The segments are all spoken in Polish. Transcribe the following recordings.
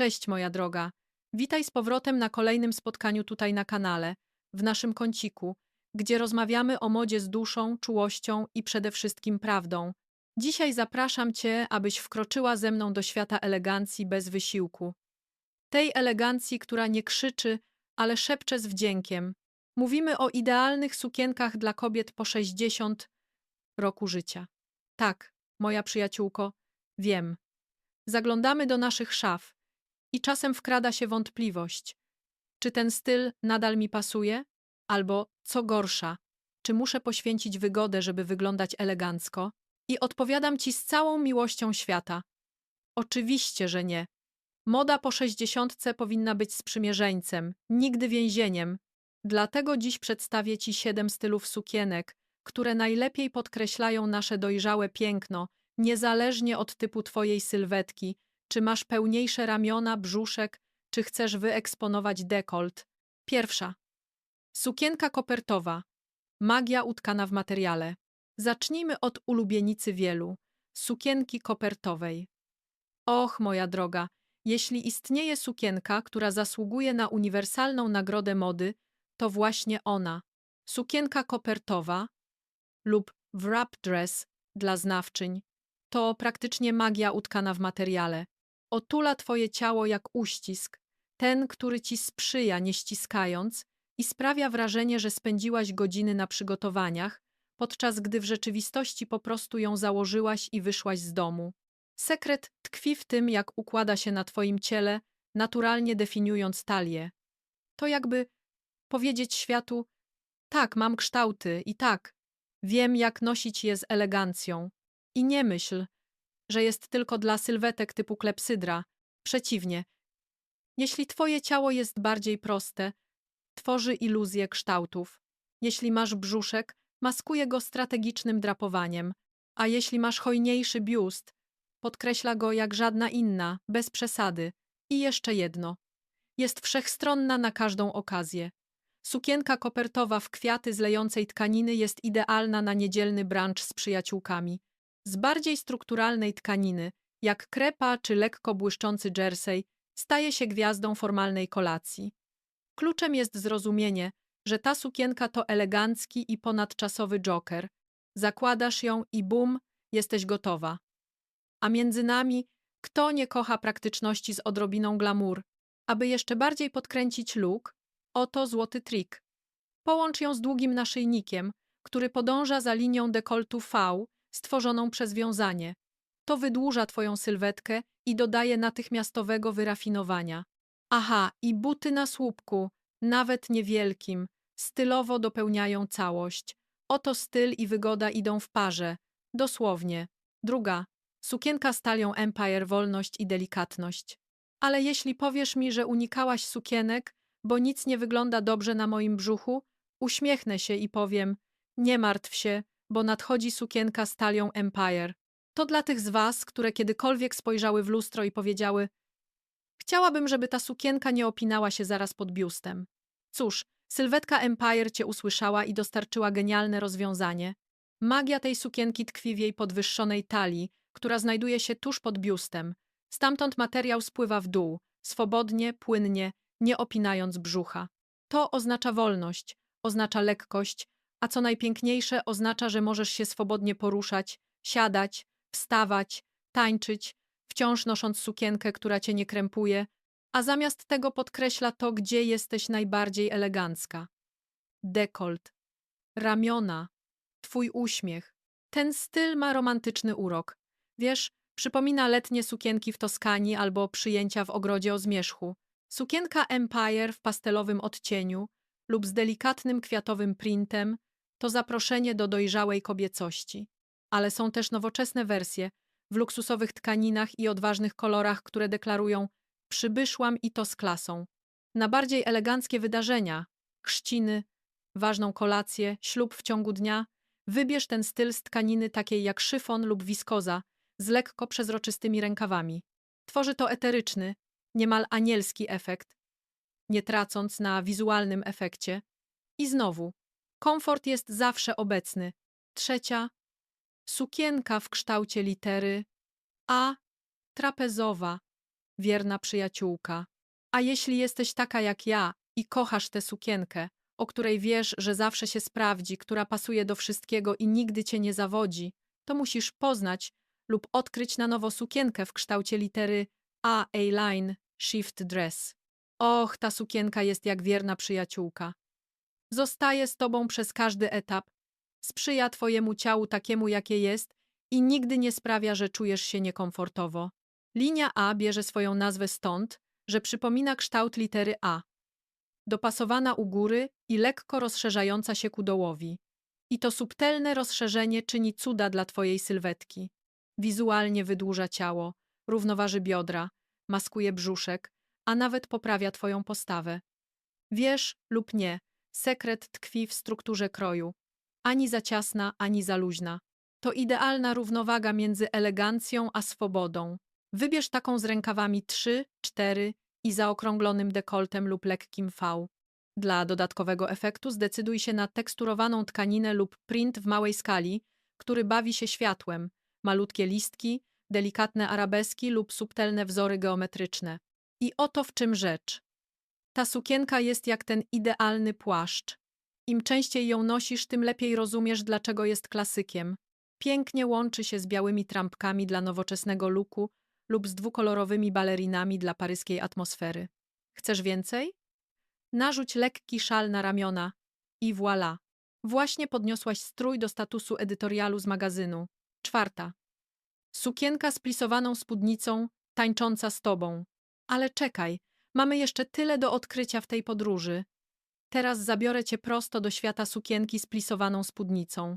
Cześć, moja droga. Witaj z powrotem na kolejnym spotkaniu tutaj na kanale, w naszym kąciku, gdzie rozmawiamy o modzie z duszą, czułością i przede wszystkim prawdą. Dzisiaj zapraszam Cię, abyś wkroczyła ze mną do świata elegancji bez wysiłku. Tej elegancji, która nie krzyczy, ale szepcze z wdziękiem. Mówimy o idealnych sukienkach dla kobiet po 60 roku życia. Tak, moja przyjaciółko, wiem. Zaglądamy do naszych szaf i czasem wkrada się wątpliwość, czy ten styl nadal mi pasuje, albo co gorsza, czy muszę poświęcić wygodę, żeby wyglądać elegancko? I odpowiadam ci z całą miłością świata. Oczywiście, że nie. Moda po sześćdziesiątce powinna być sprzymierzeńcem, nigdy więzieniem. Dlatego dziś przedstawię ci siedem stylów sukienek, które najlepiej podkreślają nasze dojrzałe piękno, niezależnie od typu twojej sylwetki, czy masz pełniejsze ramiona, brzuszek, czy chcesz wyeksponować dekolt. Pierwsza. Sukienka kopertowa. Magia utkana w materiale. Zacznijmy od ulubienicy wielu. Sukienki kopertowej. Och, moja droga, jeśli istnieje sukienka, która zasługuje na uniwersalną nagrodę mody, to właśnie ona. Sukienka kopertowa lub wrap dress dla znawczyń to praktycznie magia utkana w materiale. Otula twoje ciało jak uścisk, ten, który ci sprzyja, nie ściskając, i sprawia wrażenie, że spędziłaś godziny na przygotowaniach, podczas gdy w rzeczywistości po prostu ją założyłaś i wyszłaś z domu. Sekret tkwi w tym, jak układa się na twoim ciele, naturalnie definiując talię. To jakby powiedzieć światu: tak, mam kształty i tak, wiem, jak nosić je z elegancją. I nie myśl, że jest tylko dla sylwetek typu klepsydra. Przeciwnie. Jeśli twoje ciało jest bardziej proste, tworzy iluzję kształtów. Jeśli masz brzuszek, maskuje go strategicznym drapowaniem, a jeśli masz hojniejszy biust, podkreśla go jak żadna inna, bez przesady. I jeszcze jedno. Jest wszechstronna na każdą okazję. Sukienka kopertowa w kwiaty z lejącej tkaniny jest idealna na niedzielny brunch z przyjaciółkami. Z bardziej strukturalnej tkaniny, jak krepa czy lekko błyszczący jersey, staje się gwiazdą formalnej kolacji. Kluczem jest zrozumienie, że ta sukienka to elegancki i ponadczasowy joker. Zakładasz ją i bum, jesteś gotowa. A między nami, kto nie kocha praktyczności z odrobiną glamour? Aby jeszcze bardziej podkręcić look, oto złoty trik. Połącz ją z długim naszyjnikiem, który podąża za linią dekoltu V, stworzoną przez wiązanie. To wydłuża twoją sylwetkę i dodaje natychmiastowego wyrafinowania. Aha, i buty na słupku, nawet niewielkim, stylowo dopełniają całość. Oto styl i wygoda idą w parze. Dosłownie. Druga. Sukienka z talią Empire, wolność i delikatność. Ale jeśli powiesz mi, że unikałaś sukienek, bo nic nie wygląda dobrze na moim brzuchu, uśmiechnę się i powiem: Nie martw się, bo nadchodzi sukienka z talią Empire. To dla tych z was, które kiedykolwiek spojrzały w lustro i powiedziały: Chciałabym, żeby ta sukienka nie opinała się zaraz pod biustem. Cóż, sylwetka Empire cię usłyszała i dostarczyła genialne rozwiązanie. Magia tej sukienki tkwi w jej podwyższonej talii, która znajduje się tuż pod biustem. Stamtąd materiał spływa w dół, swobodnie, płynnie, nie opinając brzucha. To oznacza wolność, oznacza lekkość, a co najpiękniejsze, oznacza, że możesz się swobodnie poruszać, siadać, wstawać, tańczyć, wciąż nosząc sukienkę, która cię nie krępuje, a zamiast tego podkreśla to, gdzie jesteś najbardziej elegancka. Dekolt, ramiona, twój uśmiech. Ten styl ma romantyczny urok. Wiesz, przypomina letnie sukienki w Toskanii albo przyjęcia w ogrodzie o zmierzchu. Sukienka Empire w pastelowym odcieniu lub z delikatnym kwiatowym printem to zaproszenie do dojrzałej kobiecości. Ale są też nowoczesne wersje w luksusowych tkaninach i odważnych kolorach, które deklarują przybyszłam i to z klasą. Na bardziej eleganckie wydarzenia, chrzciny, ważną kolację, ślub w ciągu dnia, wybierz ten styl z tkaniny takiej jak szyfon lub wiskoza z lekko przezroczystymi rękawami. Tworzy to eteryczny, niemal anielski efekt, nie tracąc na wizualnym efekcie. I znowu, komfort jest zawsze obecny. Trzecia, sukienka w kształcie litery A, trapezowa, wierna przyjaciółka. A jeśli jesteś taka jak ja i kochasz tę sukienkę, o której wiesz, że zawsze się sprawdzi, która pasuje do wszystkiego i nigdy cię nie zawodzi, to musisz poznać lub odkryć na nowo sukienkę w kształcie litery A A-line Shift Dress. Och, ta sukienka jest jak wierna przyjaciółka. Zostaje z tobą przez każdy etap, sprzyja twojemu ciału takiemu, jakie jest i nigdy nie sprawia, że czujesz się niekomfortowo. Linia A bierze swoją nazwę stąd, że przypomina kształt litery A. Dopasowana u góry i lekko rozszerzająca się ku dołowi. I to subtelne rozszerzenie czyni cuda dla twojej sylwetki. Wizualnie wydłuża ciało, równoważy biodra, maskuje brzuszek, a nawet poprawia twoją postawę. Wiesz lub nie, sekret tkwi w strukturze kroju. Ani za ciasna, ani za luźna. To idealna równowaga między elegancją a swobodą. Wybierz taką z rękawami 3, 4 i zaokrąglonym dekoltem lub lekkim V. Dla dodatkowego efektu zdecyduj się na teksturowaną tkaninę lub print w małej skali, który bawi się światłem, malutkie listki, delikatne arabeski lub subtelne wzory geometryczne. I oto w czym rzecz. Ta sukienka jest jak ten idealny płaszcz. Im częściej ją nosisz, tym lepiej rozumiesz, dlaczego jest klasykiem. Pięknie łączy się z białymi trampkami dla nowoczesnego luku lub z dwukolorowymi balerinami dla paryskiej atmosfery. Chcesz więcej? Narzuć lekki szal na ramiona i voilà. Właśnie podniosłaś strój do statusu edytorialu z magazynu. Czwarta. Sukienka z plisowaną spódnicą, tańcząca z tobą. Ale czekaj, mamy jeszcze tyle do odkrycia w tej podróży. Teraz zabiorę cię prosto do świata sukienki z plisowaną spódnicą.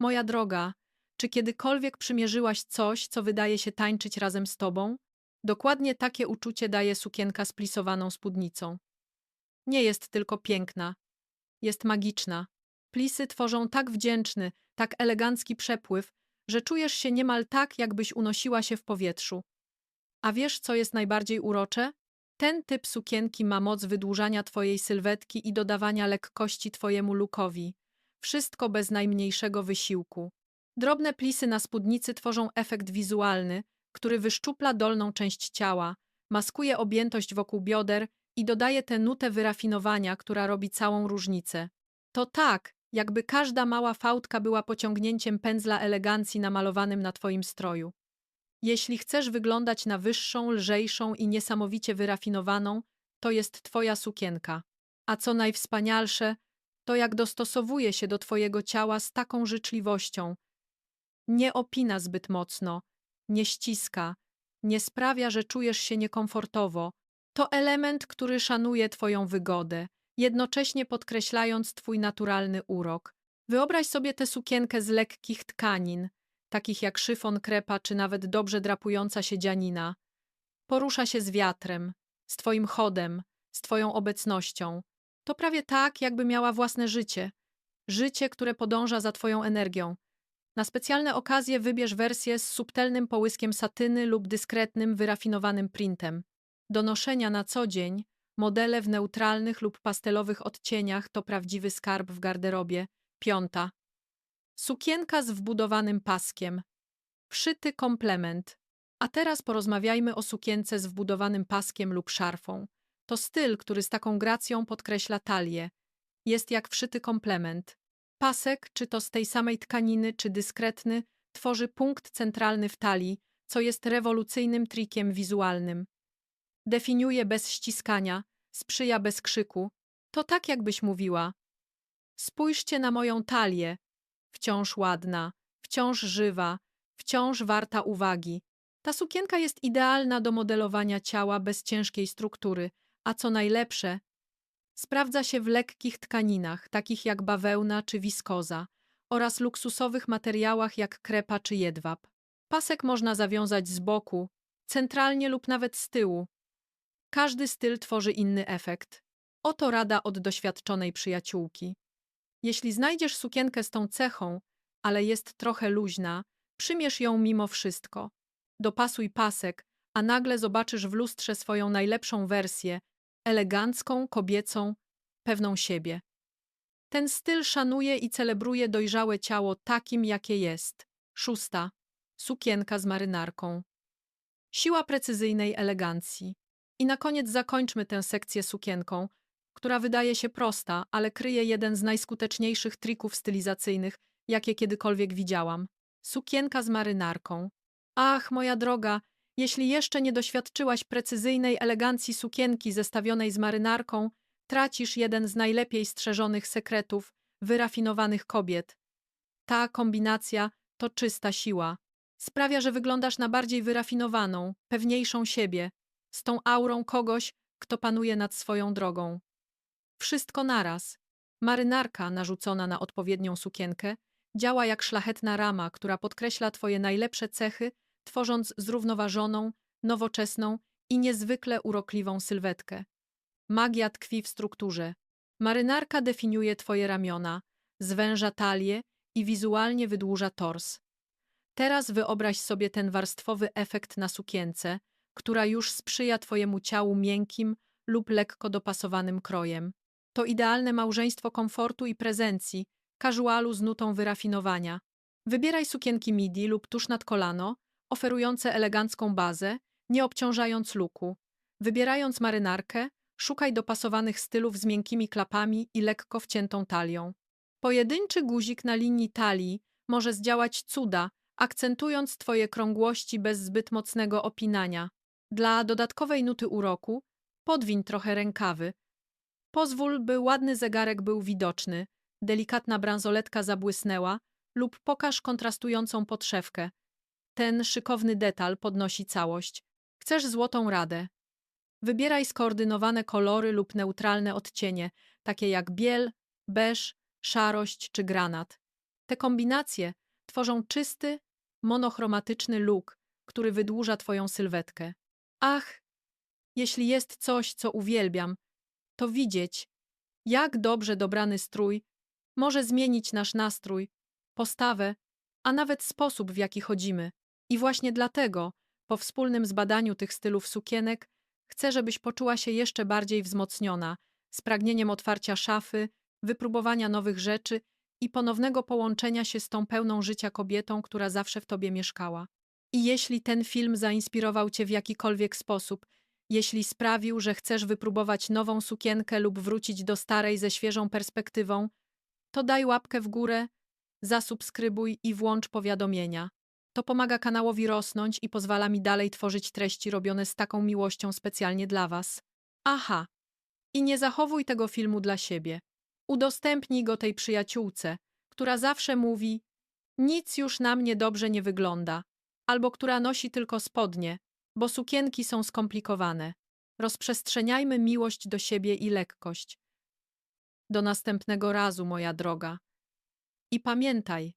Moja droga, czy kiedykolwiek przymierzyłaś coś, co wydaje się tańczyć razem z tobą? Dokładnie takie uczucie daje sukienka z plisowaną spódnicą. Nie jest tylko piękna, jest magiczna. Plisy tworzą tak wdzięczny, tak elegancki przepływ, że czujesz się niemal tak, jakbyś unosiła się w powietrzu. A wiesz, co jest najbardziej urocze? Ten typ sukienki ma moc wydłużania twojej sylwetki i dodawania lekkości twojemu lukowi. Wszystko bez najmniejszego wysiłku. Drobne plisy na spódnicy tworzą efekt wizualny, który wyszczupla dolną część ciała, maskuje objętość wokół bioder i dodaje tę nutę wyrafinowania, która robi całą różnicę. To tak, jakby każda mała fałdka była pociągnięciem pędzla elegancji namalowanym na twoim stroju. Jeśli chcesz wyglądać na wyższą, lżejszą i niesamowicie wyrafinowaną, to jest twoja sukienka. A co najwspanialsze, to jak dostosowuje się do twojego ciała z taką życzliwością. Nie opina zbyt mocno, nie ściska, nie sprawia, że czujesz się niekomfortowo. To element, który szanuje twoją wygodę, jednocześnie podkreślając twój naturalny urok. Wyobraź sobie tę sukienkę z lekkich tkanin, takich jak szyfon krepa czy nawet dobrze drapująca się dzianina. Porusza się z wiatrem, z twoim chodem, z twoją obecnością. To prawie tak, jakby miała własne życie. Życie, które podąża za twoją energią. Na specjalne okazje wybierz wersję z subtelnym połyskiem satyny lub dyskretnym, wyrafinowanym printem. Do noszenia na co dzień modele w neutralnych lub pastelowych odcieniach to prawdziwy skarb w garderobie. Piąta. Sukienka z wbudowanym paskiem. Wszyty komplement. A teraz porozmawiajmy o sukience z wbudowanym paskiem lub szarfą. To styl, który z taką gracją podkreśla talię. Jest jak wszyty komplement. Pasek, czy to z tej samej tkaniny, czy dyskretny, tworzy punkt centralny w talii, co jest rewolucyjnym trikiem wizualnym. Definiuje bez ściskania, sprzyja bez krzyku. To tak, jakbyś mówiła. Spójrzcie na moją talię, wciąż ładna, wciąż żywa, wciąż warta uwagi. Ta sukienka jest idealna do modelowania ciała bez ciężkiej struktury, a co najlepsze, sprawdza się w lekkich tkaninach, takich jak bawełna czy wiskoza, oraz luksusowych materiałach jak krepa czy jedwab. Pasek można zawiązać z boku, centralnie lub nawet z tyłu. Każdy styl tworzy inny efekt. Oto rada od doświadczonej przyjaciółki. Jeśli znajdziesz sukienkę z tą cechą, ale jest trochę luźna, przymierz ją mimo wszystko. Dopasuj pasek, a nagle zobaczysz w lustrze swoją najlepszą wersję, elegancką, kobiecą, pewną siebie. Ten styl szanuje i celebruje dojrzałe ciało takim, jakie jest. Szósta. Sukienka z marynarką. Siła precyzyjnej elegancji. I na koniec zakończmy tę sekcję sukienką, która wydaje się prosta, ale kryje jeden z najskuteczniejszych trików stylizacyjnych, jakie kiedykolwiek widziałam. Sukienka z marynarką. Ach, moja droga, jeśli jeszcze nie doświadczyłaś precyzyjnej elegancji sukienki zestawionej z marynarką, tracisz jeden z najlepiej strzeżonych sekretów wyrafinowanych kobiet. Ta kombinacja to czysta siła. Sprawia, że wyglądasz na bardziej wyrafinowaną, pewniejszą siebie, z tą aurą kogoś, kto panuje nad swoją drogą. Wszystko naraz. Marynarka narzucona na odpowiednią sukienkę działa jak szlachetna rama, która podkreśla twoje najlepsze cechy, tworząc zrównoważoną, nowoczesną i niezwykle urokliwą sylwetkę. Magia tkwi w strukturze. Marynarka definiuje twoje ramiona, zwęża talię i wizualnie wydłuża tors. Teraz wyobraź sobie ten warstwowy efekt na sukience, która już sprzyja twojemu ciału miękkim lub lekko dopasowanym krojem. To idealne małżeństwo komfortu i prezencji, casualu z nutą wyrafinowania. Wybieraj sukienki midi lub tuż nad kolano, oferujące elegancką bazę, nie obciążając luku. Wybierając marynarkę, szukaj dopasowanych stylów z miękkimi klapami i lekko wciętą talią. Pojedynczy guzik na linii talii może zdziałać cuda, akcentując twoje krągłości bez zbyt mocnego opinania. Dla dodatkowej nuty uroku podwiń trochę rękawy. Pozwól, by ładny zegarek był widoczny, delikatna bransoletka zabłysnęła lub pokaż kontrastującą podszewkę. Ten szykowny detal podnosi całość. Chcesz złotą radę. Wybieraj skoordynowane kolory lub neutralne odcienie, takie jak biel, beż, szarość czy granat. Te kombinacje tworzą czysty, monochromatyczny look, który wydłuża twoją sylwetkę. Ach, jeśli jest coś, co uwielbiam, to widzieć, jak dobrze dobrany strój może zmienić nasz nastrój, postawę, a nawet sposób, w jaki chodzimy. I właśnie dlatego, po wspólnym zbadaniu tych stylów sukienek, chcę, żebyś poczuła się jeszcze bardziej wzmocniona, z pragnieniem otwarcia szafy, wypróbowania nowych rzeczy i ponownego połączenia się z tą pełną życia kobietą, która zawsze w tobie mieszkała. I jeśli ten film zainspirował cię w jakikolwiek sposób, jeśli sprawił, że chcesz wypróbować nową sukienkę lub wrócić do starej ze świeżą perspektywą, to daj łapkę w górę, zasubskrybuj i włącz powiadomienia. To pomaga kanałowi rosnąć i pozwala mi dalej tworzyć treści robione z taką miłością specjalnie dla Was. Aha! I nie zachowuj tego filmu dla siebie. Udostępnij go tej przyjaciółce, która zawsze mówi: Nic już na mnie dobrze nie wygląda, albo która nosi tylko spodnie, bo sukienki są skomplikowane. Rozprzestrzeniajmy miłość do siebie i lekkość. Do następnego razu, moja droga. I pamiętaj,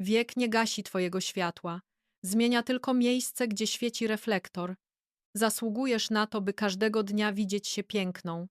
wiek nie gasi twojego światła, zmienia tylko miejsce, gdzie świeci reflektor. Zasługujesz na to, by każdego dnia widzieć się piękną.